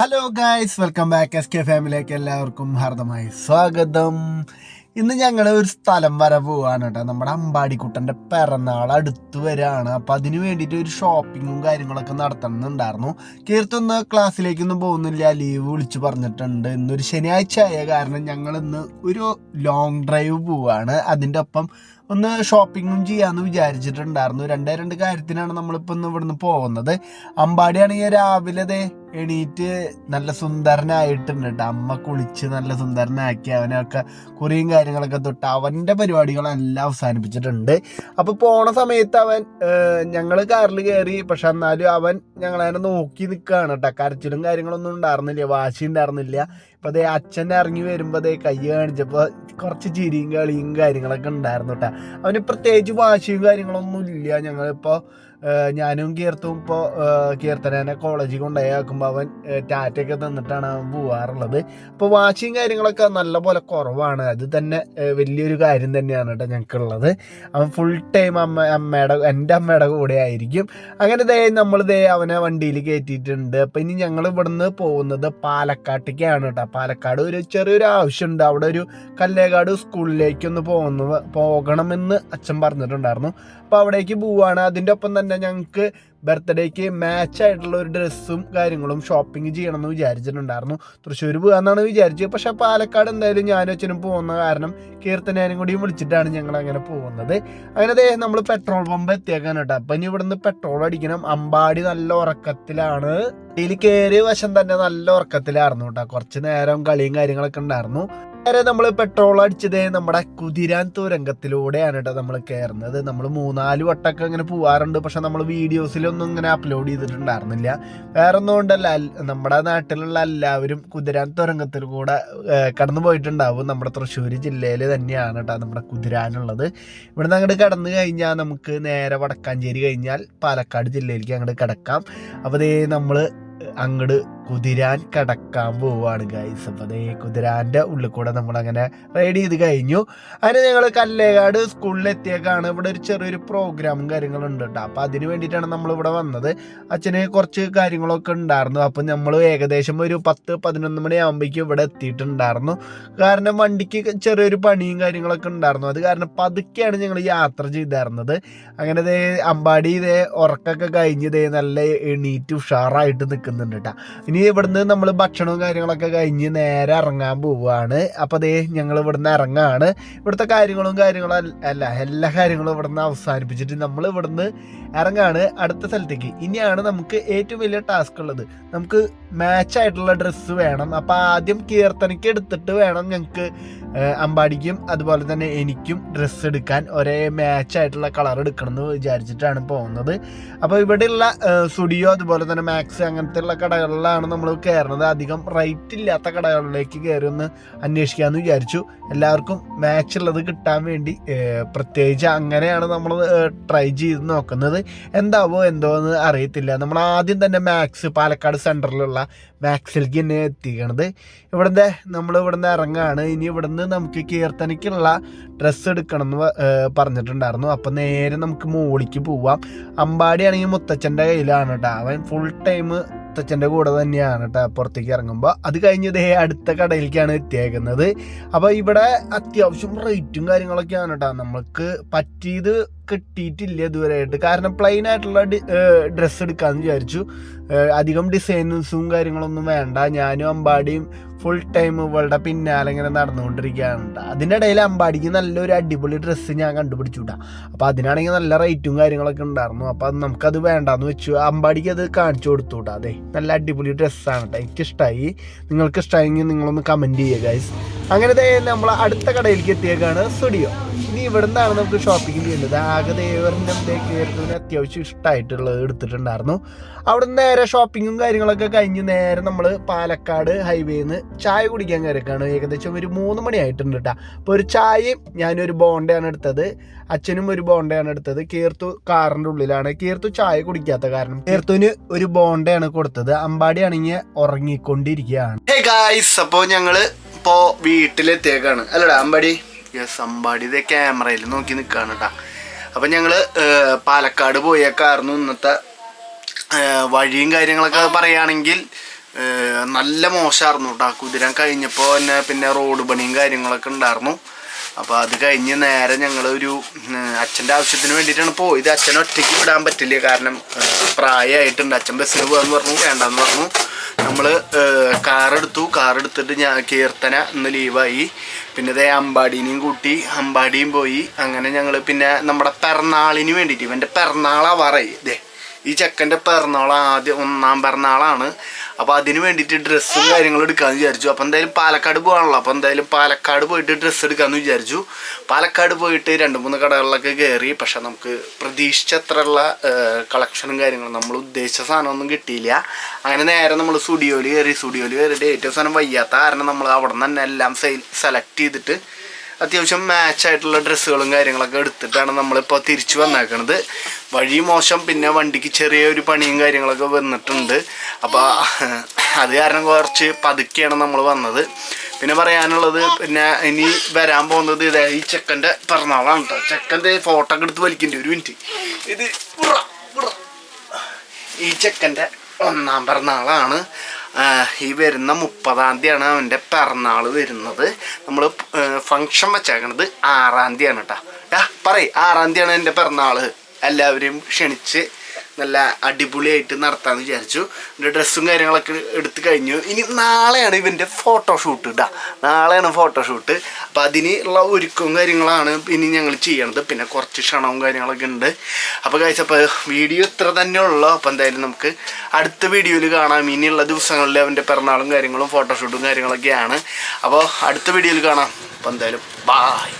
Hello guys welcome back S K ഫാമിലിയിലേക്ക് എല്ലാവർക്കും ഹാർദമായി സ്വാഗതം. ഇന്ന് ഞങ്ങൾ ഒരു സ്ഥലം വരെ പോവാണ് കേട്ടോ. നമ്മുടെ അമ്പാടിക്കുട്ടന്റെ പിറന്നാൾ അടുത്ത് വരാണ്. അപ്പം അതിന് വേണ്ടിയിട്ട് ഒരു ഷോപ്പിങ്ങും കാര്യങ്ങളൊക്കെ നടത്തണമെന്നുണ്ടായിരുന്നു കീർത്തൊന്ന് ക്ലാസ്സിലേക്കൊന്നും പോകുന്നില്ല. ലീവ് വിളിച്ച് പറഞ്ഞിട്ടുണ്ട്. ഇന്നൊരു ശനിയാഴ്ച ആയ കാരണം ഞങ്ങൾ ഇന്ന് ഒരു ലോങ് ഡ്രൈവ് പോവാണ്. അതിന്റെ ഒപ്പം ഒന്ന് ഷോപ്പിങ്ങും ചെയ്യാമെന്ന് വിചാരിച്ചിട്ടുണ്ടായിരുന്നു. രണ്ടേ രണ്ട് കാര്യത്തിനാണ് നമ്മളിപ്പോൾ ഇന്ന് ഇവിടുന്ന് പോകുന്നത്. അമ്പാടിയാണെങ്കിൽ രാവിലെ എണീറ്റ് നല്ല സുന്ദരനായിട്ടുണ്ട് കേട്ടോ അമ്മ കുളിച്ച് നല്ല സുന്ദരനാക്കി അവനൊക്കെ കുറിയും കാര്യങ്ങളൊക്കെ തൊട്ട് അവന്റെ പരിപാടികളെല്ലാം അവസാനിപ്പിച്ചിട്ടുണ്ട്. അപ്പോൾ പോണ സമയത്ത് അവൻ ഞങ്ങൾ കാറിൽ കയറി പക്ഷെ എന്നാലും അവൻ ഞങ്ങളതിനെ നോക്കി നിൽക്കുകയാണ് കേട്ടോ കരച്ചിലും കാര്യങ്ങളൊന്നും ഉണ്ടായിരുന്നില്ല വാശി ഉണ്ടായിരുന്നില്ല. ഇപ്പോൾ അതേ അച്ഛൻ ഇറങ്ങി വരുമ്പോൾ അതേ കൈ കാണിച്ചപ്പോൾ കുറച്ച് ചിരിയും കളിയും കാര്യങ്ങളൊക്കെ ഉണ്ടായിരുന്നു കേട്ടോ അവന് പ്രത്യേകിച്ച് വാശിയും കാര്യങ്ങളൊന്നും ഇല്ല. ഞങ്ങളിപ്പോൾ ഞാനും കീർത്തും ഇപ്പോൾ കീർത്തനെ കോളേജിൽ കൊണ്ടുപോയാക്കുമ്പോൾ അവൻ ടാറ്റയൊക്കെ തന്നിട്ടാണ് അവൻ പോവാറുള്ളത്. അപ്പോൾ വാശിയും കാര്യങ്ങളൊക്കെ നല്ല പോലെ കുറവാണ്. അത് തന്നെ വലിയൊരു കാര്യം തന്നെയാണ് കേട്ടോ ഞങ്ങൾക്കുള്ളത്. അവൻ ഫുൾ ടൈം അമ്മ അമ്മയുടെ എന്റെ അമ്മയുടെ കൂടെ ആയിരിക്കും. അങ്ങനെ ദേ നമ്മൾ ദേ അവനെ വണ്ടിയിൽ കയറ്റിയിട്ടുണ്ട്. അപ്പോൾ ഇനി ഞങ്ങൾ ഇവിടുന്ന് പോകുന്നത് പാലക്കാട്ടേക്കാണ് കേട്ടോ. പാലക്കാട് ഒരു ചെറിയൊരു ആവശ്യമുണ്ട്. അവിടെ ഒരു കല്ലേക്കാട് സ്കൂളിലേക്കൊന്ന് പോകുന്നു പോകണമെന്ന് അച്ഛൻ പറഞ്ഞിട്ടുണ്ടായിരുന്നു. അപ്പോൾ അവിടേക്ക് പോവുകയാണ് അതിന്റെ ഒപ്പം തന്നെ ഞങ്ങൾക്ക് ബർത്ത്ഡേക്ക് മാച്ച് ആയിട്ടുള്ള ഒരു ഡ്രസ്സും കാര്യങ്ങളും ഷോപ്പിംഗ് ചെയ്യണം എന്ന് വിചാരിച്ചിട്ടുണ്ടായിരുന്നു. തൃശ്ശൂർ പോകാമെന്നാണ് വിചാരിച്ചത്. പക്ഷേ പാലക്കാട് എന്തായാലും ഞാനും അച്ഛനും പോകുന്ന കാരണം കീർത്തനാനും കൂടിയും വിളിച്ചിട്ടാണ് ഞങ്ങൾ അങ്ങനെ പോകുന്നത്. അങ്ങനെ അതേ നമ്മൾ പെട്രോൾ പമ്പ് എത്തിയേക്കാൻ കേട്ടോ. അപ്പം ഇനി ഇവിടുന്ന് പെട്രോൾ അടിക്കണം. അമ്പാടി നല്ല ഉറക്കത്തിലാണ്. ഇതിൽ കയറിയ വശം തന്നെ നല്ല ഉറക്കത്തിലായിരുന്നു കേട്ടോ. കുറച്ച് നേരം കളിയും കാര്യങ്ങളൊക്കെ ഉണ്ടായിരുന്നു. നേരെ നമ്മൾ പെട്രോൾ അടിച്ചത് നമ്മുടെ കുതിരാൻ തുരങ്കത്തിലൂടെയാണ് കേട്ടോ നമ്മൾ കയറുന്നത് നമ്മൾ മൂന്നാൽ വട്ടമൊക്കെ ഇങ്ങനെ പോവാറുണ്ട്. പക്ഷെ നമ്മൾ വീഡിയോസിലൊന്നും ഇങ്ങനെ അപ്ലോഡ് ചെയ്തിട്ടുണ്ടായിരുന്നില്ല. വേറെ ഒന്നും നമ്മുടെ നാട്ടിലുള്ള എല്ലാവരും കുതിരാൻ തുരങ്കത്തിൽ കൂടെ കടന്നു പോയിട്ടുണ്ടാവും. നമ്മുടെ തൃശ്ശൂർ ജില്ലയിൽ തന്നെയാണ് കേട്ടോ നമ്മുടെ കുതിരാനുള്ളത്. ഇവിടുന്ന് അങ്ങോട്ട് കടന്നു കഴിഞ്ഞാൽ നമുക്ക് നേരെ വടക്കാഞ്ചേരി കഴിഞ്ഞാൽ പാലക്കാട് ജില്ലയിലേക്ക് അങ്ങോട്ട് കിടക്കാം. അപ്പോൾ നമ്മൾ അങ്ങോട്ട് കുതിരാൻ കടക്കാൻ പോവാണ് ഗൈസ് അപ്പോൾ അതേ കുതിരാന്റെ ഉള്ളിൽ കൂടെ നമ്മളങ്ങനെ റൈഡ് ചെയ്ത് കഴിഞ്ഞു. അതിന് ഞങ്ങൾ കല്ലേകാട് സ്കൂളിൽ എത്തിയേക്കാണ് ഇവിടെ ഒരു ചെറിയൊരു പ്രോഗ്രാമും കാര്യങ്ങളും ഉണ്ട് കേട്ടോ അപ്പോൾ അതിന് വേണ്ടിയിട്ടാണ് നമ്മൾ ഇവിടെ വന്നത്. അച്ഛന് കുറച്ച് കാര്യങ്ങളൊക്കെ ഉണ്ടായിരുന്നു. അപ്പം നമ്മൾ ഏകദേശം ഒരു പത്ത് പതിനൊന്ന് മണിയാകുമ്പോഴേക്കും ഇവിടെ എത്തിയിട്ടുണ്ടായിരുന്നു. കാരണം വണ്ടിക്ക് ചെറിയൊരു പണിയും കാര്യങ്ങളൊക്കെ ഉണ്ടായിരുന്നു. അത് കാരണം പതുക്കെയാണ് ഞങ്ങൾ യാത്ര ചെയ്തായിരുന്നത് അങ്ങനെ ഇതേ അമ്പാടി ഇതേ ഉറക്കൊക്കെ കഴിഞ്ഞ് ദേ നല്ല എണീറ്റ് ഉഷാറായിട്ട് നിൽക്കുന്നുണ്ട് കേട്ടോ ഇനി ഇവിടുന്ന് നമ്മൾ ഭക്ഷണവും കാര്യങ്ങളൊക്കെ കഴിഞ്ഞ് നേരെ ഇറങ്ങാൻ പോവുകയാണ് അപ്പോൾ അതേ ഞങ്ങൾ ഇവിടുന്ന് ഇറങ്ങാണ്. ഇവിടുത്തെ കാര്യങ്ങളും കാര്യങ്ങളും അല്ല- എല്ലാ കാര്യങ്ങളും ഇവിടുന്ന് അവസാനിപ്പിച്ചിട്ട് നമ്മൾ ഇവിടുന്ന് ഇറങ്ങാണ് അടുത്ത സ്ഥലത്തേക്ക്. ഇനിയാണ് നമുക്ക് ഏറ്റവും വലിയ ടാസ്ക് ഉള്ളത്. നമുക്ക് മാച്ച് ആയിട്ടുള്ള ഡ്രസ്സ് വേണം. അപ്പോൾ ആദ്യം കീർത്തനയ്ക്ക് എടുത്തിട്ട് വേണം ഞങ്ങൾക്ക് അമ്പാടിക്കും അതുപോലെ തന്നെ എനിക്കും ഡ്രസ്സ് എടുക്കാൻ ഒരേ മാച്ച് ആയിട്ടുള്ള കളർ എടുക്കണം എന്ന് വിചാരിച്ചിട്ടാണ് പോകുന്നത്. അപ്പോൾ ഇവിടെയുള്ള സ്റ്റുഡിയോ അതുപോലെ തന്നെ മാക്സ് അങ്ങനത്തെ ഉള്ള കടകളിലാണ് നമ്മൾ കയറുന്നത്. അധികം റൈറ്റ് ഇല്ലാത്ത കടകളിലേക്ക് കയറി ഒന്ന് അന്വേഷിക്കാമെന്ന് വിചാരിച്ചു. എല്ലാവർക്കും മാച്ച് ഉള്ളത് കിട്ടാൻ വേണ്ടി പ്രത്യേകിച്ച് അങ്ങനെയാണ് നമ്മൾ ട്രൈ ചെയ്ത് നോക്കുന്നത്. എന്താവോ എന്തോ എന്ന് അറിയത്തില്ല. നമ്മൾ ആദ്യം തന്നെ മാക്സ് പാലക്കാട് സെന്ററിലുള്ള മാക്സിലേക്ക് തന്നെ എത്തിക്കണത്. ഇവിടുന്ന് നമ്മൾ ഇവിടുന്ന് ഇറങ്ങാണ്. ഇനി ഇവിടുന്ന് നമുക്ക് കീർത്തനയ്ക്കുള്ള ഡ്രസ്സ് എടുക്കണം എന്ന് പറഞ്ഞിട്ടുണ്ടായിരുന്നു. അപ്പം നേരെ നമുക്ക് മോളിക്ക് പോവാം. അമ്പാടി ആണെങ്കിൽ മുത്തച്ഛന്റെ കയ്യിലാണ് കേട്ടോ അവൻ ഫുൾ ടൈം മുത്തച്ഛന്റെ കൂടെ തന്നെയാണ് കേട്ടോ പുറത്തേക്ക് ഇറങ്ങുമ്പോൾ അത് കഴിഞ്ഞ് ദേ അടുത്ത കടയിലേക്കാണ് എത്തിയേക്കുന്നത്. അപ്പോൾ ഇവിടെ അത്യാവശ്യം റേറ്റും കാര്യങ്ങളൊക്കെയാണ് കേട്ടോ നമുക്ക് പറ്റിയത് കിട്ടിയിട്ടില്ല ഇതുവരെയായിട്ട്. കാരണം പ്ലെയിൻ ആയിട്ടുള്ള ഡ്രസ്സ് എടുക്കാമെന്ന് വിചാരിച്ചു. അധികം ഡിസൈൻസും കാര്യങ്ങളൊന്നും വേണ്ട. ഞാനും അമ്പാടിയും ഫുൾ ടൈം ഇവളുടെ പിന്നാലെ ഇങ്ങനെ നടന്നുകൊണ്ടിരിക്കുകയാണ്. അതിന്റെ ഇടയിൽ അമ്പാടിക്ക് നല്ലൊരു അടിപൊളി ഡ്രസ്സ് ഞാൻ കണ്ടുപിടിച്ചു കേട്ടോ അപ്പോൾ അതിനാണെങ്കിൽ നല്ല റേറ്റും കാര്യങ്ങളൊക്കെ ഉണ്ടായിരുന്നു. അപ്പോൾ അത് നമുക്കത് വേണ്ടാന്ന് വെച്ചു. അമ്പാടിക്ക് അത് കാണിച്ചു കൊടുത്തു വിട്ടാ അതെ നല്ല അടിപൊളി ഡ്രസ്സാണ് കേട്ടോ എനിക്ക് ഇഷ്ടമായി നിങ്ങൾക്ക് ഇഷ്ടമായെങ്കിൽ നിങ്ങളൊന്ന് കമന്റ് ചെയ്യുക ഗൈസ് അങ്ങനെ നമ്മൾ അടുത്ത കടയിലേക്ക് എത്തിയേക്കാണ് സ്റ്റുഡിയോ. ഇനി നിന്നാണ് നമുക്ക് ഷോപ്പിംഗ് ചെയ്യേണ്ടത് ആകെ ദേവറിന്റെ കയറുന്നതിന് അത്യാവശ്യം ഇഷ്ടമായിട്ടുള്ളത് എടുത്തിട്ടുണ്ടായിരുന്നു. അവിടെ നിന്ന് നേരെ ഷോപ്പിങ്ങും കാര്യങ്ങളൊക്കെ കഴിഞ്ഞ് നേരെ നമ്മൾ പാലക്കാട് ഹൈവേയിൽ നിന്ന് ചായ കുടിക്കാൻ കയറിക്കാണ്. ഏകദേശം ഒരു മൂന്ന് മണിയായിട്ടുണ്ട് കേട്ടോ അപ്പോൾ ഒരു ചായയും ഞാനൊരു ബോണ്ടയാണ് എടുത്തത്. അച്ഛനും ഒരു ബോണ്ടയാണ് എടുത്തത്. കീർത്തു കാറിന്റെ ഉള്ളിലാണ്. കീർത്തു ചായ കുടിക്കാത്ത കാരണം കീർത്തുവിന് ഒരു ബോണ്ടയാണ് കൊടുത്തത്. അമ്പാടി ആണെങ്കിൽ ഉറങ്ങിക്കൊണ്ടിരിക്കുകയാണ് അപ്പോൾ ഞങ്ങൾ ഇപ്പോൾ വീട്ടിലെത്തിയേക്കാണ്. അല്ലടാ അമ്പാടി. യെസ് അമ്പാടി ഇതേ ക്യാമറയിൽ നോക്കി നിൽക്കുകയാണ് കേട്ടോ അപ്പം ഞങ്ങൾ പാലക്കാട് പോയേക്കായിരുന്നു ഇന്നത്തെ വഴിയും കാര്യങ്ങളൊക്കെ പറയുകയാണെങ്കിൽ നല്ല മോശമായിരുന്നു കേട്ടോ കുതിരാൻ കഴിഞ്ഞപ്പോൾ തന്നെ പിന്നെ റോഡ് പണിയും കാര്യങ്ങളൊക്കെ ഉണ്ടായിരുന്നു. അപ്പോൾ അത് കഴിഞ്ഞ് നേരെ ഞങ്ങൾ ഒരു അച്ഛന്റെ ആവശ്യത്തിന് വേണ്ടിയിട്ടാണ് പോയത്. അച്ഛൻ ഒറ്റയ്ക്ക് വിടാൻ പറ്റില്ല. കാരണം പ്രായമായിട്ടുണ്ട്. അച്ഛൻ ബസ്സിന് പോകാമെന്ന് പറഞ്ഞു വേണ്ടെന്ന് പറഞ്ഞു. നമ്മൾ കാറെടുത്തു. കാറെടുത്തിട്ട് ഞാൻ കീർത്തന ഇന്ന് ലീവായി. പിന്നെ ഇതേ അമ്പാടീനെയും കൂട്ടി അമ്പാടിയും പോയി. അങ്ങനെ ഞങ്ങൾ പിന്നെ നമ്മുടെ പിറന്നാളിന് വേണ്ടിയിട്ട് ഇവന്റെ പിറന്നാളാവാറായി. ഇതേ ഈ ചെക്കന്റെ പിറന്നാൾ ആദ്യം ഒന്നാം പിറന്നാളാണ്. അപ്പോൾ അതിന് വേണ്ടിയിട്ട് ഡ്രസ്സും കാര്യങ്ങളും എടുക്കാമെന്ന് വിചാരിച്ചു. അപ്പോൾ എന്തായാലും പാലക്കാട് പോകാണല്ലോ അപ്പോൾ എന്തായാലും പാലക്കാട് പോയിട്ട് ഡ്രസ്സ് എടുക്കാമെന്ന് വിചാരിച്ചു. പാലക്കാട് പോയിട്ട് രണ്ട് മൂന്ന് കടകളിലൊക്കെ കയറി. പക്ഷെ നമുക്ക് പ്രതീക്ഷിച്ചത്രയുള്ള കളക്ഷനും കാര്യങ്ങളും നമ്മൾ ഉദ്ദേശിച്ച സാധനമൊന്നും കിട്ടിയില്ല. അങ്ങനെ നേരെ നമ്മൾ സ്റ്റുഡിയോയിൽ കയറി. സ്റ്റുഡിയോയിൽ കയറിയിട്ട് ഏറ്റവും സാധനം വയ്യാത്ത കാരണം നമ്മൾ അവിടെ നിന്ന് തന്നെ എല്ലാം സെലക്ട് ചെയ്തിട്ട് അത്യാവശ്യം മാച്ച് ആയിട്ടുള്ള ഡ്രസ്സുകളും കാര്യങ്ങളൊക്കെ എടുത്തിട്ടാണ് നമ്മളിപ്പോൾ തിരിച്ചു വന്നേക്കണത്. വഴി മോശം പിന്നെ വണ്ടിക്ക് ചെറിയൊരു പണിയും കാര്യങ്ങളൊക്കെ വന്നിട്ടുണ്ട്. അപ്പോൾ അത് കാരണം കുറച്ച് പതുക്കെയാണ് നമ്മൾ വന്നത്. പിന്നെ പറയാനുള്ളത് പിന്നെ ഇനി വരാൻ പോകുന്നത് ഇതേ ഈ ചെക്കന്റെ പിറന്നാളാണ് കേട്ടോ ചെക്കന്റെ ഫോട്ടോ ഒക്കെ എടുത്ത് വലിക്കേണ്ടി ഒരു മിനിറ്റ് ഇത്. ഈ ചെക്കന്റെ ഒന്നാം പിറന്നാളാണ്. ഈ വരുന്ന മുപ്പതാം തീയതിയാണ് അവന്റെ പിറന്നാൾ വരുന്നത്. നമ്മൾ ഫങ്ഷൻ വെച്ചേക്കണത് ആറാം തീയതിയാണ് കേട്ടോ ആ പറയ് ആറാം തീയതിയാണ് എന്റെ പിറന്നാൾ എല്ലാവരെയും ക്ഷണിച്ച് നല്ല അടിപൊളിയായിട്ട് നടത്താമെന്ന് വിചാരിച്ചു. എന്റെ ഡ്രസ്സും കാര്യങ്ങളൊക്കെ എടുത്ത് കഴിഞ്ഞു. ഇനി നാളെയാണ് ഇവന്റെ ഫോട്ടോഷൂട്ട് കേട്ടോ നാളെയാണ് ഫോട്ടോഷൂട്ട് അപ്പോൾ അതിന് ഉള്ള ഒരുക്കവും കാര്യങ്ങളാണ് ഇനി ഞങ്ങൾ ചെയ്യണത്. പിന്നെ കുറച്ച് ക്ഷണവും കാര്യങ്ങളൊക്കെ ഉണ്ട്. അപ്പോൾ കഴിച്ച അപ്പോൾ വീഡിയോ ഇത്ര തന്നെ ഉള്ളൂ. അപ്പോൾ എന്തായാലും നമുക്ക് അടുത്ത വീഡിയോയിൽ കാണാം. ഇനിയുള്ള ദിവസങ്ങളിൽ അവന്റെ പിറന്നാളും കാര്യങ്ങളും ഫോട്ടോഷൂട്ടും കാര്യങ്ങളൊക്കെയാണ്. അപ്പോൾ അടുത്ത വീഡിയോയിൽ കാണാം. അപ്പോൾ എന്തായാലും ബായ്